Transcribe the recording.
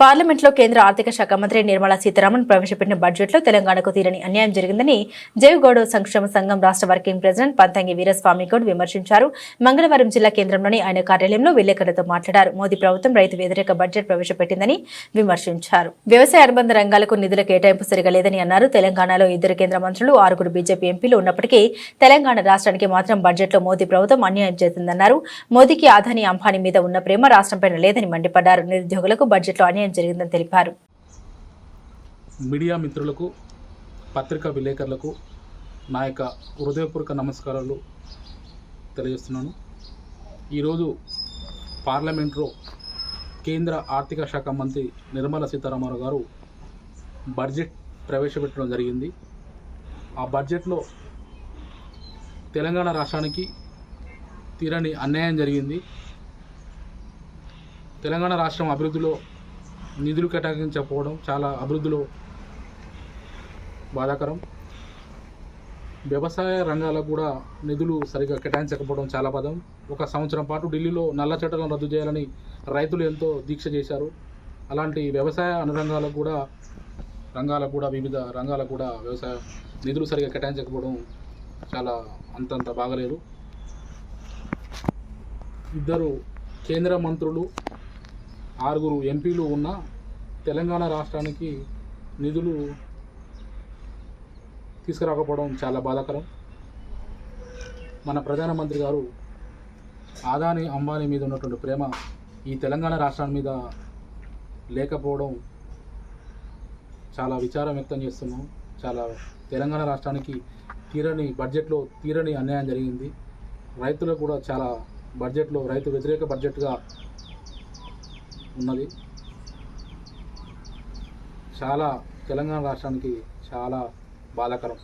పార్లమెంట్లో కేంద్ర ఆర్థిక శాఖ మంత్రి నిర్మలా సీతారామన్ ప్రవేశపెట్టిన బడ్జెట్లో తెలంగాణకు తీరని అన్యాయం జరిగిందని జయగౌడ సంక్షేమ సంఘం రాష్ట్ర వర్కింగ్ ప్రెసిడెంట్ పంతంగి వీరస్వామి గౌడ్ విమర్శించారు. మంగళవారం జిల్లా కేంద్రంలోని ఆయన కార్యాలయంలో విలేకరులతో మాట్లాడారు. మోదీ ప్రభుత్వం రైతు వ్యతిరేక బడ్జెట్ ప్రవేశపెట్టిందని విమర్శించారు. వ్యవసాయ అనుబంధ రంగాలకు నిధుల కేటాయింపు సరిగా లేదని అన్నారు. తెలంగాణలో ఇద్దరు కేంద్ర మంత్రులు ఆరుగురు బీజేపీ ఎంపీలు ఉన్నప్పటికీ తెలంగాణ రాష్ట్రానికి మాత్రం బడ్జెట్లో మోదీ ప్రభుత్వం అన్యాయం చేసిందన్నారు. మోదీకి ఆదాని అంబానీ మీద ఉన్న ప్రేమ రాష్ట్రంపైన లేదని మండిపడ్డారు. నిరుద్యోగులకు బడ్జెట్లో అన్యాయం జరిగిందని తెలిపారు. మీడియా మిత్రులకు పత్రికా విలేకరులకు నా యొక్క హృదయపూర్వక నమస్కారాలు తెలియజేస్తున్నాను. ఈరోజు పార్లమెంట్లో కేంద్ర ఆర్థిక శాఖ మంత్రి నిర్మలా సీతారామన్ గారు బడ్జెట్ ప్రవేశపెట్టడం జరిగింది. ఆ బడ్జెట్లో తెలంగాణ రాష్ట్రానికి తీరని అన్యాయం జరిగింది. తెలంగాణ రాష్ట్రం అభివృద్ధిలో నిధులు కేటాయించకపోవడం చాలా అభివృద్ధిలో బాధాకరం. వ్యవసాయ రంగాలకు కూడా నిధులు సరిగా కేటాయించకపోవడం చాలా పదం ఒక సంవత్సరం పాటు ఢిల్లీలో నల్ల చట్టాలను రద్దు చేయాలని రైతులు ఎంతో దీక్ష చేశారు. అలాంటి వ్యవసాయ అనురంగాలకు కూడా రంగాలకు కూడా వివిధ రంగాలకు కూడా వ్యవసాయ నిధులు సరిగా కేటాయించకపోవడం చాలా అంతంత బాగలేదు. ఇద్దరు కేంద్ర మంత్రులు ఆరుగురు ఎంపీలు ఉన్న తెలంగాణ రాష్ట్రానికి నిధులు తీసుకురాకపోవడం చాలా బాధాకరం. మన ప్రధానమంత్రి గారు ఆదాని అంబానీ మీద ఉన్నటువంటి ప్రేమ ఈ తెలంగాణ రాష్ట్రాన్ని మీద లేకపోవడం చాలా విచారం వ్యక్తం చేస్తున్నాం. చాలా తెలంగాణ రాష్ట్రానికి తీరని బడ్జెట్లో తీరని అన్యాయం జరిగింది. రైతులకు కూడా చాలా బడ్జెట్లో రైతు వ్యతిరేక బడ్జెట్గా ఉన్నది. చాలా తెలంగాణ రాష్ట్రానికి చాలా బాధాకరం.